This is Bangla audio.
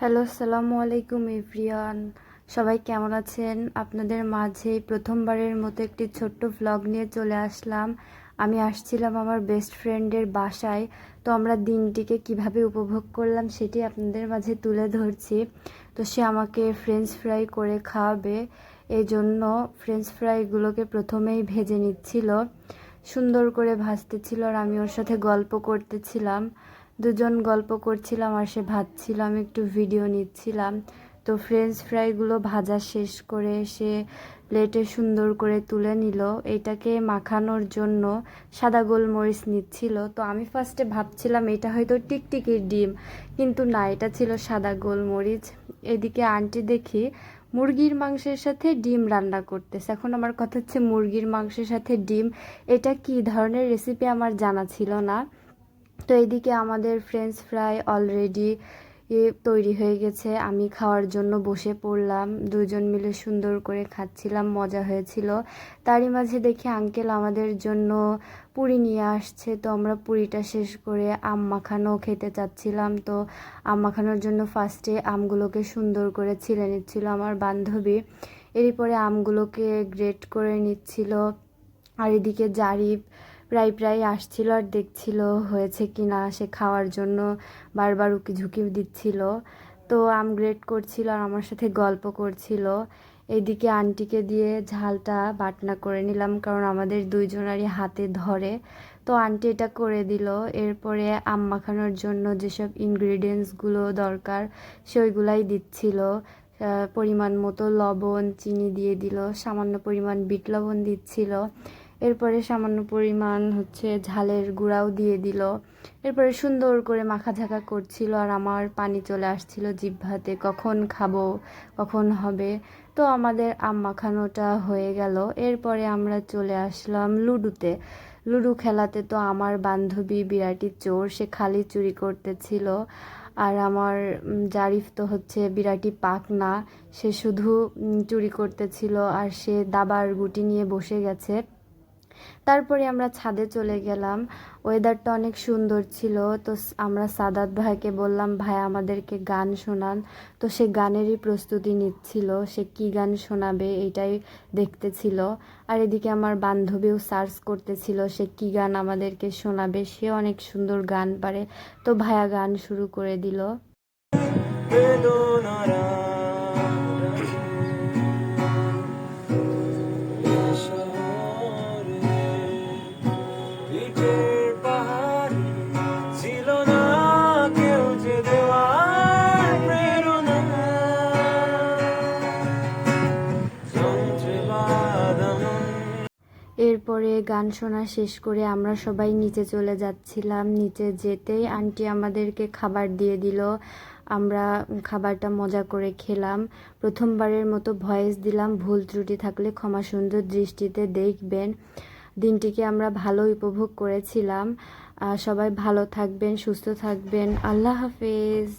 হ্যালো সালামু আলাইকুম এভরিওয়ান। সবাই কেমন আছেন? আপনাদের মাঝে প্রথমবারের মতো একটি ছোট্ট ভ্লগ নিয়ে চলে আসলাম। আমি আসছিলাম আমার বেস্ট ফ্রেন্ডের বাসায়। তো আমরা দিনটিকে কীভাবে উপভোগ করলাম সেটি আপনাদের মাঝে তুলে ধরছি। তো সে আমাকে ফ্রেঞ্চ ফ্রাই করে খাওয়াবে। এই জন্য ফ্রেঞ্চ ফ্রাইগুলোকে প্রথমেই ভেজে নিচ্ছিল। সুন্দর করে ভাজতেছিল আর আমি ওর সাথে গল্প করতেছিলাম। দুজন গল্প করছিলাম আর সে ভাজছিল আমি একটু ভিডিও নিচ্ছিলাম। তো ফ্রেঞ্চ ফ্রাইগুলো ভাজা শেষ করে সে প্লেটে সুন্দর করে তুলে নিল। এটাকে মাখানোর জন্য সাদা গোলমরিচ নিচ্ছিল। তো আমি ফার্স্টে ভাবছিলাম এটা হয়তো টিকটিকির ডিম, কিন্তু না, এটা ছিল সাদা গোলমরিচ। এদিকে আন্টি দেখি মুরগির মাংসের সাথে ডিম রান্না করতেছে। এখন আমার কথা হচ্ছে মুরগির মাংসের সাথে ডিম, এটা কি ধরনের রেসিপি আমার জানা ছিল না। তো এইদিকে আমাদের ফ্রেঞ্চ ফ্রাই অলরেডি তৈরি হয়ে গেছে। আমি খাওয়ার জন্য বসে পড়লাম। দুজন মিলে সুন্দর করে খাচ্ছিলাম, মজা হয়েছিল। তারই মাঝে দেখি আঙ্কেল আমাদের জন্য পুরি নিয়ে আসছে। তো আমরা পুরিটা শেষ করে আম মাখানো খেতে চাচ্ছিলাম। তো আম মাখানোর জন্য ফার্স্টে আমগুলোকে সুন্দর করে ছিলে নিচ্ছিল আমার বান্ধবী। এরই পরে আমগুলোকে গ্রেট করে নিচ্ছিল। আর এদিকে জারিফ প্রায় প্রায় আসছিল আর দেখছিল হয়েছে কি না। সে খাওয়ার জন্য বারবার উকি ঝুঁকি দিচ্ছিল। তো আম গ্রেট করছিল আর আমার সাথে গল্প করছিল। এইদিকে আন্টিকে দিয়ে ঝালটা বাটনা করে নিলাম কারণ আমাদের দুইজনারই হাতে ধরে। তো আন্টি এটা করে দিল। এরপরে আম মাখানোর জন্য যেসব ইনগ্রিডিয়েন্টসগুলো দরকার সেগুলাই দিচ্ছিল। পরিমাণ মতো লবণ, চিনি দিয়ে দিল। সামান্য পরিমাণ বিট লবণ দিচ্ছিল। এরপরে সামান্য পরিমাণ হচ্ছে ঝালের গুঁড়াও দিয়ে দিল। এরপরে সুন্দর করে মাখা ঝাঁকা করছিল আর আমার পানি চলে আসছিল জিভ্ভাতে কখন খাব? কখন হবে? তো আমাদের আম মাখানোটা হয়ে গেল। এরপরে আমরা চলে আসলাম লুডুতে। লুডু খেলাতে তো আমার বান্ধবী বিরাটি চোর, সে খালি চুরি করতেছিল। আর আমার জারিফ তো হচ্ছে বিরাটি পাক না সে শুধু চুরি করতেছিল আর সে দাবার গুটি নিয়ে বসে গেছে। তারপরে আমরা ছাদে চলে গেলাম। ওয়েদারটা অনেক সুন্দর ছিল। তো আমরা সাদাত ভাইকে বললাম, ভাই, আমাদেরকে গান শোনান। তো সে গানেরই প্রস্তুতি নিচ্ছিল। সে কি গান শোনাবে এটাই দেখতেছিল আর এদিকে আমার বান্ধবীও সার্চ করতেছিল, সে কি গান আমাদেরকে শোনাবে? সে অনেক সুন্দর গান পারে। তো ভাইয়া গান শুরু করে দিল। এরপরে গান শোনা শেষ করে আমরা সবাই নিচে চলে যাচ্ছিলাম। নিচে যেতেই আন্টি আমাদেরকে খাবার দিয়ে দিল। আমরা খাবারটা মজা করে খেলাম। প্রথমবারের মতো ভয়েস দিলাম, ভুল ত্রুটি থাকলে ক্ষমা সুন্দর দৃষ্টিতে দেখবেন। দিনটিকে আমরা ভালো উপভোগ করেছিলাম। সবাই ভালো থাকবেন, সুস্থ থাকবেন। আল্লাহ হাফেজ।